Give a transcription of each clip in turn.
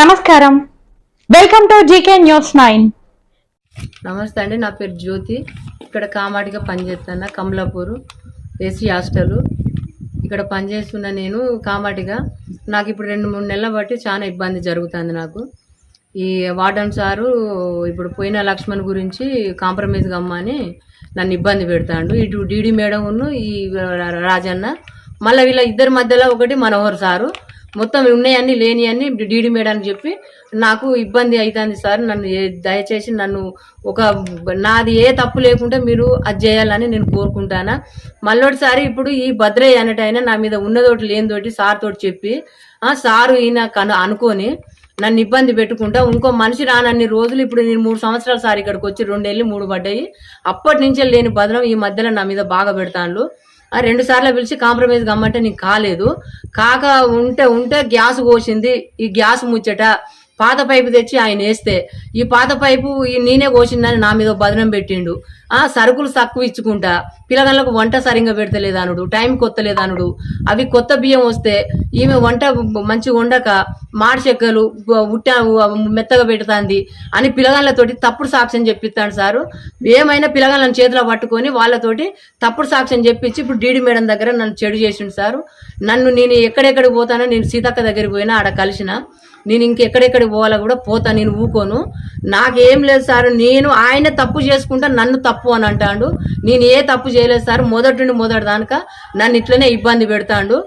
నమస్కారం. Welcome to GK news nine నమస్తే అండి నా పేరు జ్యోతి. ఇక్కడ కామాటిగా పనిచేస్తున్నా కమలాపూర్ ఏసీ హాస్టల్. ఇక్కడ పనిచేస్తున్న నేను కామాటిగా. నాకు ఇప్పుడు రెండు మూడు నెలల బట్టి చాలా ఇబ్బంది జరుగుతుంది నాకు. ఈ వార్డన్ సారు ఇప్పుడు పోయిన లక్ష్మణ్ గురించి కాంప్రమైజ్ కమ్మని నన్ను ఇబ్బంది పెడతాడు. ఇటు డీడీ మేడం ఈ రాజన్న మళ్ళీ వీళ్ళ ఇద్దరి మధ్యలో ఒకటి మనోహర్ సారు. మొత్తం ఉన్నాయన్నీ లేనియన్నీ డీడీ మేడానికి చెప్పి నాకు ఇబ్బంది అవుతుంది సార్ నన్ను దయచేసి నన్ను ఒక నాది ఏ తప్పు లేకుంటే మీరు అది చేయాలని నేను కోరుకుంటానా? మళ్ళొకసారి ఇప్పుడు ఈ భద్రయ్య అనేటైనా నా మీద ఉన్నదోటి లేనిదోటి సార్ తోటి చెప్పి సారు ఈయన కను అనుకొని నన్ను ఇబ్బంది పెట్టుకుంటా ఇంకో మనిషి రానన్ని రోజులు ఇప్పుడు నేను మూడు సంవత్సరాలు సార్ ఇక్కడికి వచ్చి రెండేళ్ళు మూడు పడ్డాయి అప్పటి నుంచే లేని బదనం ఈ మధ్యలో నా మీద బాగా పెడతాను రెండు సార్లు పిలిచి కాంప్రమైజ్ కమ్మంటే నీకు కాలేదు. కాక ఉంటే ఉంటే గ్యాస్ కోసింది ఈ గ్యాస్ ముచ్చట. పాత పైపు తెచ్చి ఆయన వేస్తే ఈ పాత పైపు ఈ నేనే కోసిందని నా మీద బదనం పెట్టిండు. ఆ సరుకులు తక్కువ ఇచ్చుకుంటా పిల్లగాళ్ళకు వంట సరిగ్గా పెడతలేదనుడు టైం కొత్తలేదనుడు అవి కొత్త బియ్యం వస్తే ఈమె వంట మంచిగా వండక మాడి చెక్కలు ఉట్ట మెత్తగా పెడుతుంది అని పిల్లగాళ్ళతోటి తప్పుడు సాక్ష్యం చెప్పిస్తాడు సారు. ఏమైనా పిల్లగాళ్ళని చేతిలో పట్టుకొని వాళ్ళతోటి తప్పుడు సాక్ష్యం చెప్పించి ఇప్పుడు డీడీ మేడం దగ్గర నన్ను చెడు చేసిండు సారు. నన్ను నేను ఎక్కడెక్కడికి పోతానో నేను సీతక్క దగ్గరికి పోయినా ఆడ కలిసిన. నేను ఇంకెక్కడెక్కడికి పోవాలో కూడా పోతా నేను ఊకోను. నాకేం లేదు సార్ నేను ఆయన తప్పు చేసుకుంటా నన్ను తప్పు అని అంటాడు. నేను ఏ తప్పు చేయలేదు సార్ మొదటి నుండి మొదటి దానిక నన్ను ఇట్లనే ఇబ్బంది పెడతాడు.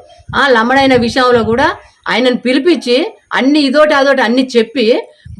ఆ లమ్మడైన విషయంలో కూడా ఆయనను పిలిపించి అన్ని ఇదోటి అదోటి అన్ని చెప్పి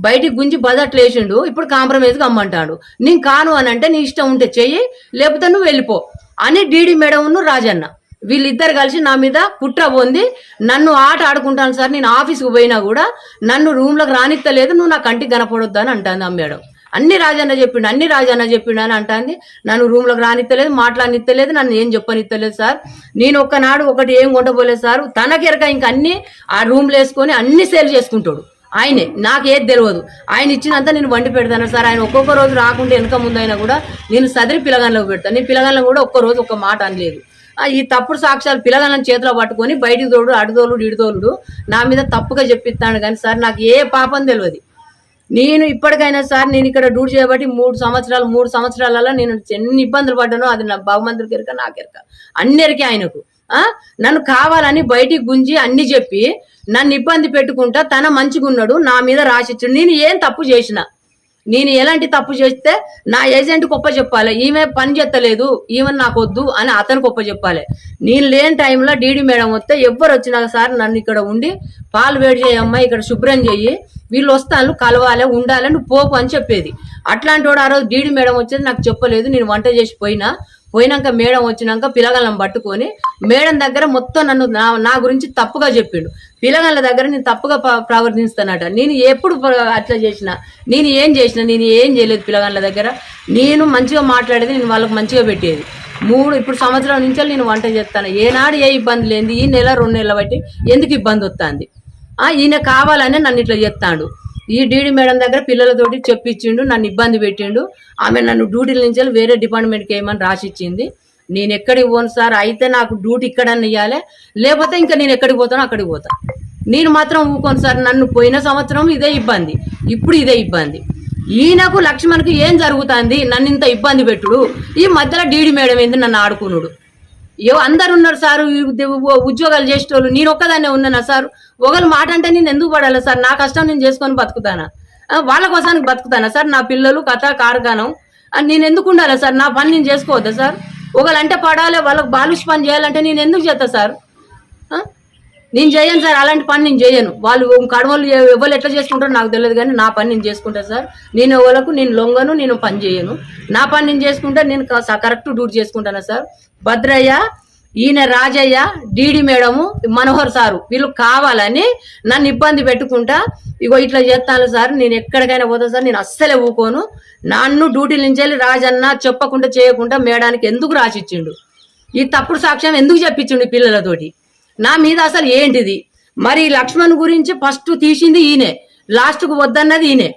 బయటికి గుంజి బదట్లేసిండు ఇప్పుడు కాంప్రమైజ్గా అమ్మంటాడు. నేను కాను అని అంటే నీ ఇష్టం ఉంటే చెయ్యి లేకపోతే నువ్వు వెళ్ళిపో అని డీడీ మేడం రాజన్న. వీళ్ళిద్దరు కలిసి నా మీద కుట్ర పొంది నన్ను ఆట ఆడుకుంటాను సార్ నేను ఆఫీస్కి పోయినా కూడా నన్ను రూమ్లోకి రానిత్తలేదు నువ్వు నా కంటికి కనపడొద్దు అని అంటాను ఆ అన్ని రాజన్న చెప్పిండు అన్ని రాజన్న చెప్పిండు అని అంటాంది. నన్ను రూమ్లోకి రానిత్తలేదు మాట్లాడనిత్తలేదు నన్ను ఏం చెప్పనిత్తలేదు సార్. నేను ఒక్కనాడు ఒకటి ఏం కొండపోలేదు సార్. తనకెరక ఇంక అన్ని ఆ రూమ్లో వేసుకొని అన్ని సేల్ చేసుకుంటాడు. ఆయనే నాకేది తెలియదు ఆయన ఇచ్చినంత నేను వండి పెడతాను సార్. ఆయన ఒక్కొక్క రోజు రాకుండా వెనక ముందు అయినా కూడా నేను సదిరి పిల్లగాళ్ళకి పెడతాను. నేను పిల్లగాళ్ళని కూడా ఒక్క రోజు ఒక్క మాట అనలేదు. ఈ తప్పుడు సాక్ష్యాలు పిల్లగాళ్ళని చేతిలో పట్టుకొని బయటికి తోడు అడుదోలుడు ఇడుదోలుడు నా మీద తప్పుగా చెప్పిస్తాను కానీ సార్ నాకు ఏ పాపం తెలియదు. నేను ఇప్పటికైనా సార్ నేను ఇక్కడ డ్యూటీ చేయబట్టి మూడు సంవత్సరాలు మూడు సంవత్సరాలలో నేను ఎన్ని ఇబ్బందులు పడ్డానో అది నా భగవంతుడికి ఎరక నాకెరక అన్నిరికి ఆయనకు. నన్ను కావాలని బయటికి గుంజి అన్ని చెప్పి నన్ను ఇబ్బంది పెట్టుకుంటా తన మంచిగా ఉన్నాడు నా మీద రాసిచ్చాడు. నేను ఏం తప్పు చేసినా? నేను ఎలాంటి తప్పు చేస్తే నా ఏజెంట్ గొప్ప చెప్పాలి. ఈమె పని చేస్తలేదు ఈమె నాకు వద్దు అని అతను గొప్ప చెప్పాలి. నేను లేని టైంలో డీడీ మేడం వస్తే ఎవ్వరు వచ్చినా సార్ నన్ను ఇక్కడ ఉండి పాలు వేడి చేయమ్మా ఇక్కడ శుభ్రం చెయ్యి. వీళ్ళు వస్తాను కలవాలి ఉండాలి నువ్వు పోకు అని చెప్పేది. అట్లాంటి వాడు ఆ రోజు డీడీ మేడం వచ్చేది నాకు చెప్పలేదు నేను వంట చేసి పోయినా. పోయినాక మేడం వచ్చినాక పిల్లగాళ్ళని పట్టుకొని మేడం దగ్గర మొత్తం నన్ను నా నా గురించి తప్పుగా చెప్పిండు. పిల్లగాళ్ళ దగ్గర నేను తప్పుగా ప్రవర్తిస్తానట. నేను ఎప్పుడు అట్లా చేసిన? నేను ఏం చేసిన? నేను ఏం చేయలేదు పిల్లగాళ్ళ దగ్గర? నేను మంచిగా మాట్లాడేది నేను వాళ్ళకి మంచిగా పెట్టేది. మూడు ఇప్పుడు సంవత్సరం నుంచి నేను వంట చేస్తాను. ఏనాడు ఏ ఇబ్బంది లేని ఈ నెల రెండు నెలల బట్టి ఎందుకు ఇబ్బంది వస్తుంది? ఈయన కావాలనే నన్ను ఇట్లా చెప్తాడు ఈ డీడీ మేడం దగ్గర పిల్లలతోటి చెప్పించిండు నన్ను ఇబ్బంది పెట్టిండు. ఆమె నన్ను డ్యూటీల నుంచి వేరే డిపార్ట్మెంట్కి ఏమని రాసిచ్చింది. నేను ఎక్కడికి పోను సార్ అయితే నాకు డ్యూటీ ఇక్కడన్నా ఇవ్వాలి లేకపోతే ఇంకా నేను ఎక్కడికి పోతానో అక్కడికి పోతా. నేను మాత్రం ఊకోను సార్ నన్ను పోయిన సంవత్సరం ఇదే ఇబ్బంది. ఇప్పుడు ఇదే ఇబ్బంది. ఈయనకు లక్ష్మణ్కి ఏం జరుగుతుంది? నన్ను ఇంత ఇబ్బంది పెట్టుడు. ఈ మధ్యలో డీడీ మేడం ఏంది నన్ను ఆడుకునుడు? అందరు ఉన్నారు సార్ ఉద్యోగాలు చేసేటోళ్ళు నేను ఒక్కదాన్నే ఉన్నానా సార్? ఒకళ్ళు మాట అంటే నేను ఎందుకు పడాలి సార్? నా కష్టం నేను చేసుకొని బతుకుతానా? వాళ్ళ కోసానికి బతుకుతానా సార్? నా పిల్లలు కథ కార్ఖానం నేను ఎందుకు ఉండాలి సార్? నా పని నేను చేసుకోవద్దా సార్? ఒకళ్ళు అంటే పడాలి వాళ్ళకి బాలుష్ పని చేయాలంటే నేను ఎందుకు చేస్తా సార్? నేను చేయను సార్ అలాంటి పని నేను చేయను. వాళ్ళు కడవలు ఎవరు ఎట్లా చేసుకుంటారో నాకు తెలియదు కానీ నా పని నేను చేసుకుంటాను సార్. నేను ఎవరికి నేను లొంగను నేను పని చేయను. నా పని నేను చేసుకుంటే నేను కరెక్ట్ డ్యూటీ చేసుకుంటాను సార్? భద్రయ్య ఈయన Rajaiah DD madam Manohar sir వీళ్ళు కావాలని నన్ను ఇబ్బంది పెట్టుకుంటా ఇగో ఇట్లా చేస్తాను సార్ నేను ఎక్కడికైనా పోతా సార్ నేను అస్సలే ఊకోను. నన్ను డ్యూటీ నుంచి వెళ్ళి రాజన్న చెప్పకుండా చేయకుండా మేడానికి ఎందుకు రాసిచ్చిండు? ఈ తప్పుడు సాక్ష్యం ఎందుకు చెప్పించిండు పిల్లలతోటి? నా మీద అసలు ఏంటిది? మరి లక్ష్మణ్ గురించి ఫస్ట్ తీసింది ఈయనే. లాస్ట్కు వద్దన్నది ఈయనే.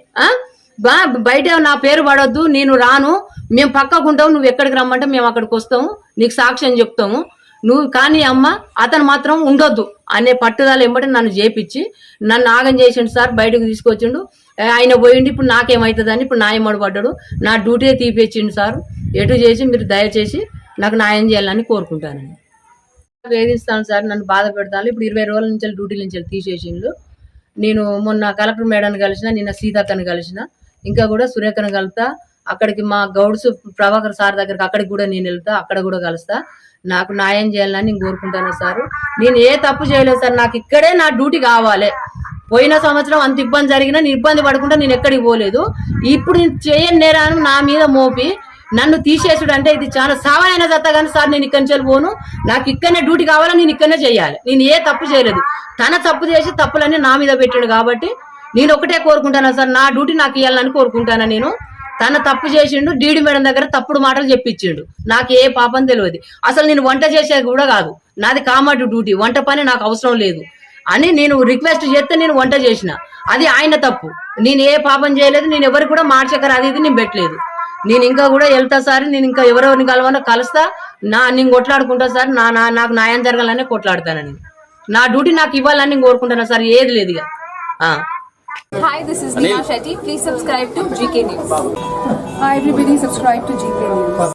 బయట నా పేరు పడొద్దు నేను రాను. మేము పక్కకు ఉంటాము నువ్వు ఎక్కడికి రమ్మంటే మేము అక్కడికి వస్తాము. నీకు సాక్ష్యం చెప్తాము. నువ్వు కానీ అమ్మ అతను మాత్రం ఉండొద్దు అనే పట్టుదల ఎంబటి నన్ను చేపించి నన్ను ఆగం చేసిండు సార్ బయటకు తీసుకొచ్చిండు. ఆయన పోయిండు ఇప్పుడు నాకేమవుతుందని ఇప్పుడు న్యాయం పడ్డాడు. నా డ్యూటీ తీపిచ్చిండు సార్. ఎటు చేసి మీరు దయచేసి నాకు న్యాయం చేయాలని కోరుకుంటానండి. వేధిస్తాను సార్ నన్ను బాధ పెడతాను. ఇప్పుడు ఇరవై రోజుల నుంచి డ్యూటీ నుంచి తీసేసిండు నేను మొన్న కలెక్టర్ మేడాన్ని కలిసిన నిన్న సీతక్కను కలిసిన ఇంకా కూడా సురేఖను కలుతా అక్కడికి మా గౌడ్స్ ప్రభాకర్ సార్ దగ్గరికి అక్కడికి కూడా నేను వెళ్తా అక్కడ కూడా కలుస్తా. నాకు న్యాయం చేయాలని నేను కోరుకుంటాను సార్. నేను ఏ తప్పు చేయలేదు సార్ నాకు ఇక్కడే నా డ్యూటీ కావాలి. పోయిన సంవత్సరం అంత ఇబ్బంది జరిగినా నేను ఇబ్బంది పడకుండా నేను ఎక్కడికి పోలేదు. ఇప్పుడు నేను చేయని నేరాను నా మీద మోపి నన్ను తీసేసుడు అంటే ఇది చాలా సావైన జత కానీ సార్ నేను ఇక్కడి నుంచి పోను. నాకు ఇక్కడనే డ్యూటీ కావాలా నేను ఇక్కడనే చేయాలి. నేను ఏ తప్పు చేయలేదు. తన తప్పు చేసి తప్పులన్నీ నా మీద పెట్టాడు కాబట్టి నేను ఒకటే కోరుకుంటాను సార్? నా డ్యూటీ నాకు ఇవ్వాలని కోరుకుంటాను నేను? తన తప్పు చేసిండు డీడి మేడం దగ్గర తప్పుడు మాటలు చెప్పించిండు. నాకు ఏ పాపం తెలియదు. అసలు నేను వంట చేసేది కూడా కాదు. నాది కామాటు డ్యూటీ. వంట పని నాకు అవసరం లేదు అని నేను రిక్వెస్ట్ చేస్తే నేను వంట చేసిన. అది ఆయన తప్పు. నేను ఏ పాపం చేయలేదు నేను ఎవరు కూడా మార్చకర అది ఇది నేను పెట్టలేదు. నేను ఇంకా కూడా వెళ్తా సార్ నేను ఇంకా ఎవరెవరిని కలవనో కలుస్తా నా నేను కొట్లాడుకుంటా సార్ నా నా నాకు న్యాయం జరగాలని కొట్లాడతానని నా డ్యూటీ నాకు ఇవ్వాలని నేను కోరుకుంటున్నా సార్ ఏది లేదు ఇక. Hi, this is Neha Shetty. Please subscribe to GK News. Hi everybody, subscribe to GK News.